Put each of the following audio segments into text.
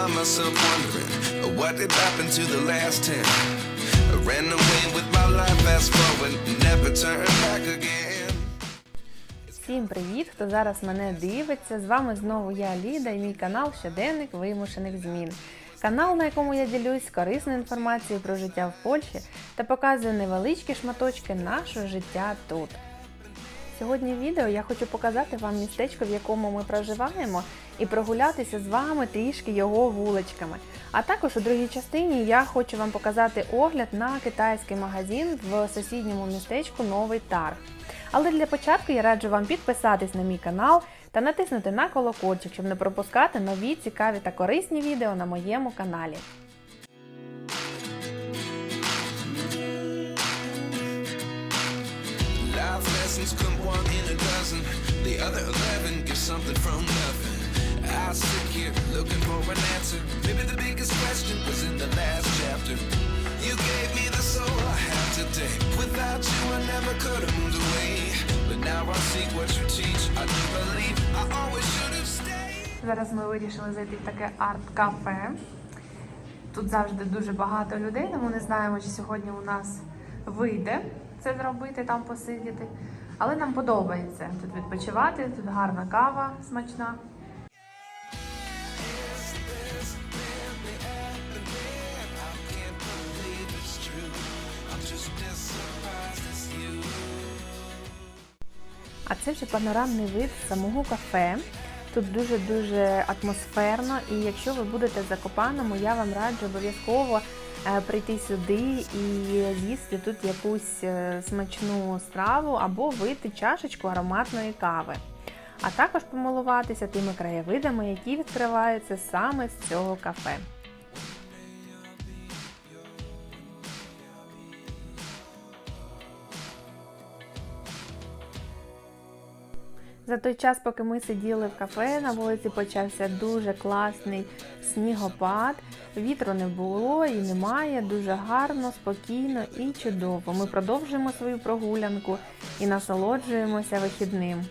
find myself wondering what did happen to the last ten. I ran away with my life, fast forward, never turn back again. Всім привіт, хто зараз мене дивиться. З вами знову я Ліда і мій канал Щоденник вимушених змін. Канал, на якому я ділюсь корисною інформацією про життя в Польщі та показую невеличкі шматочки нашого життя тут. Сьогодні в відео я хочу показати вам містечко, в якому ми проживаємо, і прогулятися з вами трішки його вуличками. А також у другій частині я хочу вам показати огляд на китайський магазин в сусідньому містечку Новий Тарг. Але для початку я раджу вам підписатись на мій канал та натиснути на колокольчик, щоб не пропускати нові цікаві та корисні відео на моєму каналі. Lessons come one in a dozen. The other eleven give something from nothing. I sit here looking for an answer. Maybe the biggest question was in the last chapter. You gave me the soul I have today. Without you, I never could have moved away. But now I see what you teach. I do believe I always should have stayed. Зараз ми вирішили зайти в таке арт-кафе. Тут завжди дуже багато людей, тому не знаємо, чи сьогодні у нас вийде це зробити, там посидіти. Але нам подобається тут відпочивати, тут гарна кава смачна. А це вже панорамний вид самого кафе. Тут дуже-дуже атмосферно, і якщо ви будете в Закопаному, я вам раджу обов'язково е, прийти сюди і з'їсти тут якусь е, смачну страву або вийти чашечку ароматної кави. А також помилуватися тими краєвидами, які відкриваються саме з цього кафе. За той час, поки ми сиділи в кафе, на вулиці почався дуже класний снігопад. Вітру не було і немає. Дуже гарно, спокійно і чудово. Ми продовжуємо свою прогулянку і насолоджуємося вихідним.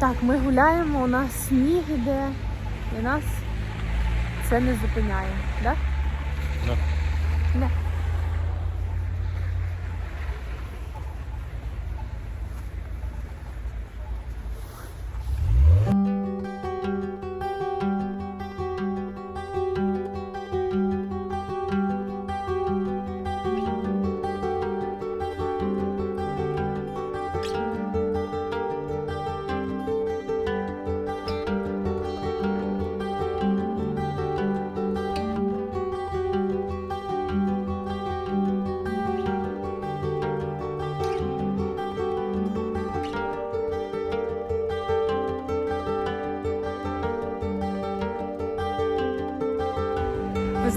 Так, ми гуляємо, у нас сніг іде, і нас це не зупиняє, так?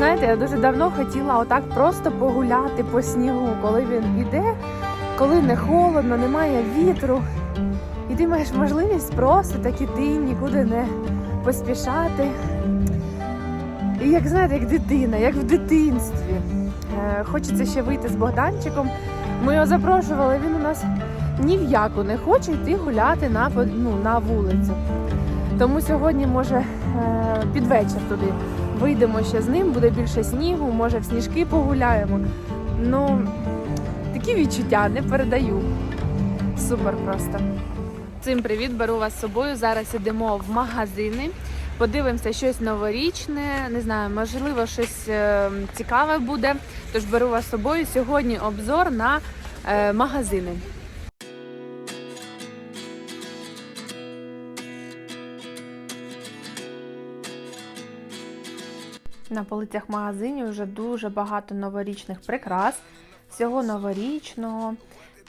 Знаєте, я дуже давно хотіла отак просто погуляти по снігу, коли він іде, коли не холодно, немає вітру. І ти маєш можливість просто так іти, нікуди не поспішати. І як знаєте, як дитина, як в дитинстві. Е, Хочеться ще вийти з Богданчиком. Ми його запрошували, він у нас ні в яку не хоче йти гуляти на, ну, на вулицю. Тому сьогодні, може, е, під вечір туди вийдемо ще з ним, буде більше снігу, може в сніжки погуляємо. Ну, такі відчуття не передаю. Супер просто. Цим привіт, беру вас з собою. Зараз ідемо в магазини. Подивимося щось новорічне, не знаю, можливо, щось е, цікаве буде. Тож беру вас з собою. Сьогодні обзор на е, магазини. На полицях магазинів вже дуже багато новорічних прикрас, всього новорічного,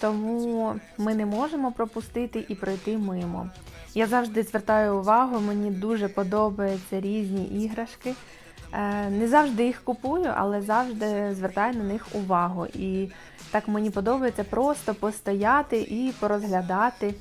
тому ми не можемо пропустити і пройти мимо. Я завжди звертаю увагу, мені дуже подобаються різні іграшки. Е, Не завжди їх купую, але завжди звертаю на них увагу. І так мені подобається просто постояти і порозглядати.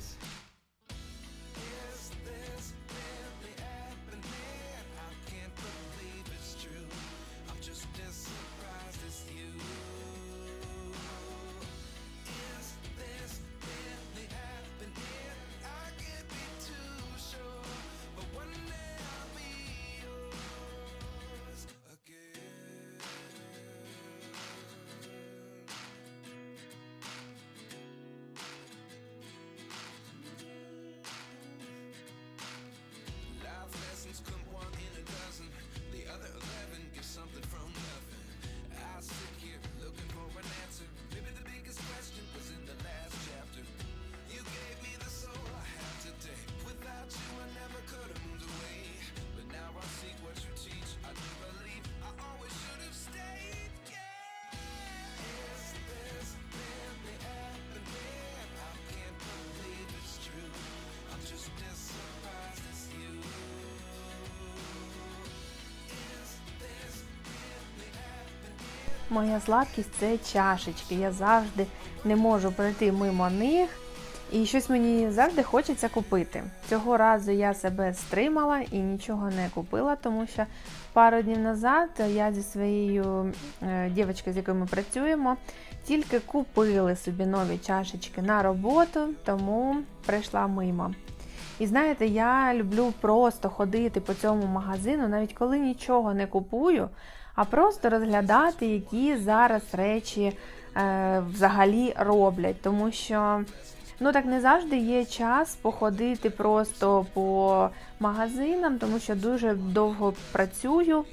Моя слабкість це чашечки. Я завжди не можу пройти мимо них. І щось мені завжди хочеться купити. Цього разу я себе стримала і нічого не купила, тому що пару днів назад я зі своєю е, дівчинкою, з якою ми працюємо, тільки купили собі нові чашечки на роботу, тому прийшла мимо. І знаєте, я люблю просто ходити по цьому магазину, навіть коли нічого не купую, а просто розглядати, які зараз речі е, взагалі роблять. Тому що ну так не завжди є час походити просто по магазинам, тому що дуже довго працюю.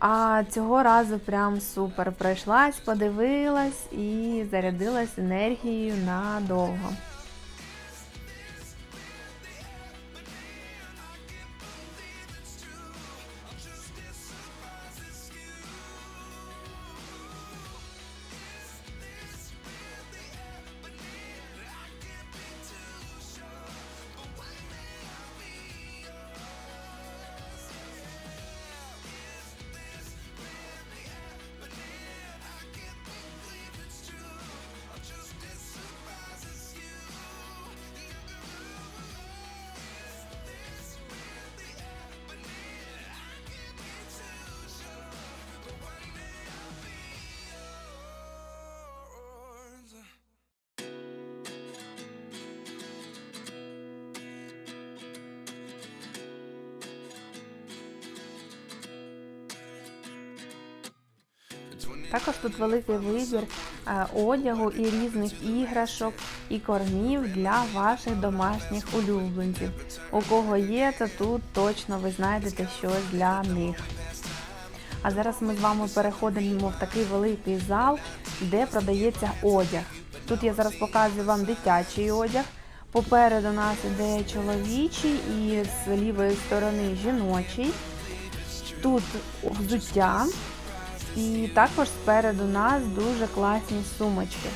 А цього разу прям супер пройшлась, подивилась і зарядилась енергією надовго. Також тут великий вибір е, одягу і різних іграшок і кормів для ваших домашніх улюбленців. У кого є, то тут точно ви знайдете щось для них. А зараз ми з вами переходимо в такий великий зал, де продається одяг. Тут я зараз показую вам дитячий одяг. Попереду нас іде чоловічий і з лівої сторони жіночий. Тут взуття. І також спереду нас дуже класні сумочки.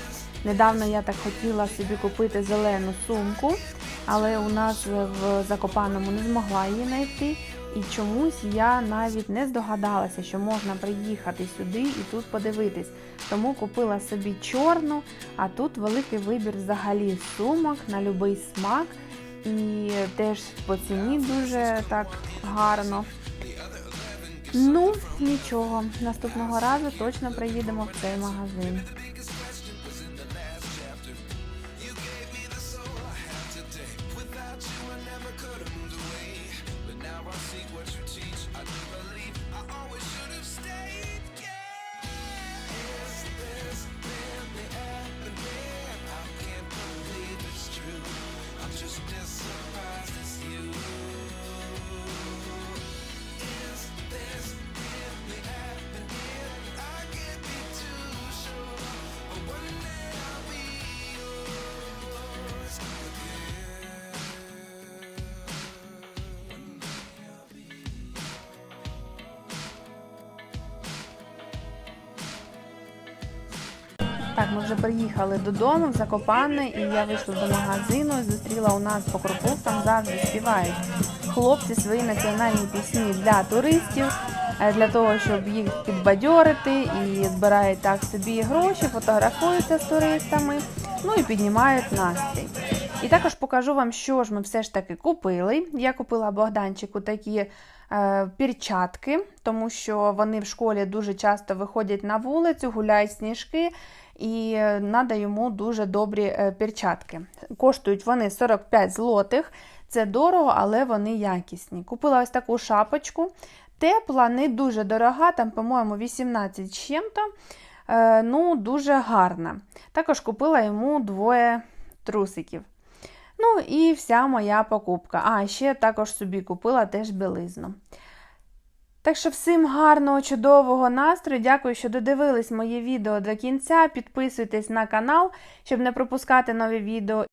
Недавно я так хотіла собі купити зелену сумку, але у нас в Закопаному не змогла її знайти. І чомусь я навіть не здогадалася, що можна приїхати сюди і тут подивитись. Тому купила собі чорну, а тут великий вибір взагалі сумок на будь-який смак. І теж по ціні дуже так гарно. Ну, нічого, наступного разу точно приїдемо в цей магазин. Так, ми вже приїхали додому в Закопане, і я вийшла до магазину і зустріла у нас по крупу, там завжди співають хлопці свої національні пісні для туристів, е, для того, щоб їх підбадьорити і збирають так собі гроші, фотографуються з туристами, ну і піднімають настрій. І також покажу вам, що ж ми все ж таки купили. Я купила Богданчику такі е, перчатки, тому що вони в школі дуже часто виходять на вулицю, гуляють сніжки, і треба йому дуже добрі е, перчатки. Коштують вони 45 злотих. Це дорого, але вони якісні. Купила ось таку шапочку. Тепла, не дуже дорога, там, по-моєму, 18 з чим-то. Е, ну, дуже гарна. Також купила йому двоє трусиків. Ну і вся моя покупка. А, ще також собі купила теж білизну. Так що всім гарного, чудового настрою. Дякую, що додивились моє відео до кінця. Підписуйтесь на канал, щоб не пропускати нові відео.